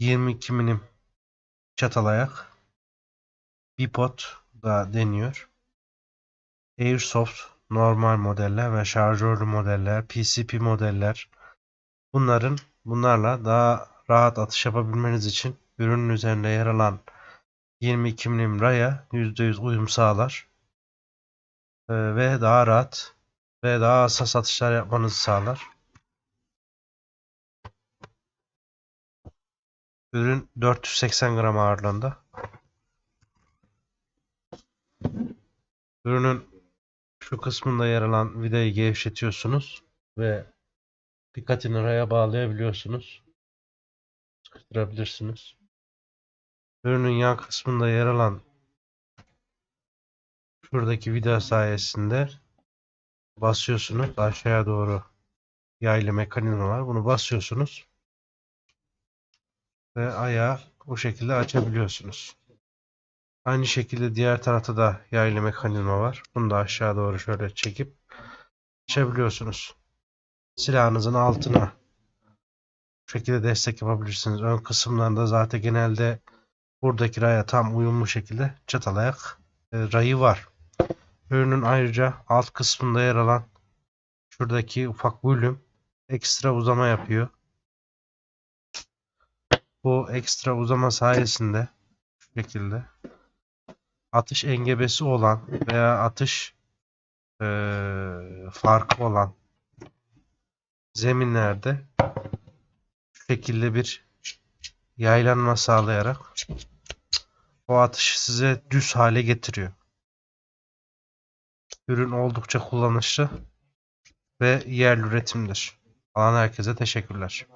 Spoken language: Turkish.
22 milim çatal ayak. Bipod da deniyor. Airsoft normal modeller ve şarjörlü modeller, PCP modeller. Bunların bunlarla daha rahat atış yapabilmeniz için ürünün üzerinde yer alan 22 milim raya %100 uyum sağlar. Ee, ve daha rahat ve daha hassas atışlar yapmanızı sağlar. Ürün 480 gram ağırlığında. Ürünün şu kısmında yer alan vidayı gevşetiyorsunuz ve dikkatini raya bağlayabiliyorsunuz. Sıkıştırabilirsiniz. Ürünün yan kısmında yer alan şuradaki vida sayesinde basıyorsunuz aşağıya doğru yaylı mekanizma var. Bunu basıyorsunuz ve ayağı bu şekilde açabiliyorsunuz. Aynı şekilde diğer tarafta da yaylı mekanizma var. Bunu da aşağı doğru şöyle çekip açabiliyorsunuz. Silahınızın altına bu şekilde destek yapabilirsiniz. Ön kısımlarında zaten genelde buradaki raya tam uyumlu şekilde çatal ayak e, rayı var. Ürünün ayrıca alt kısmında yer alan şuradaki ufak bölüm ekstra uzama yapıyor. Bu ekstra uzama sayesinde şu şekilde atış engebesi olan veya atış eee, farkı olan zeminlerde şu şekilde bir yaylanma sağlayarak o atışı size düz hale getiriyor. Ürün oldukça kullanışlı ve yerli üretimdir. Alan herkese teşekkürler.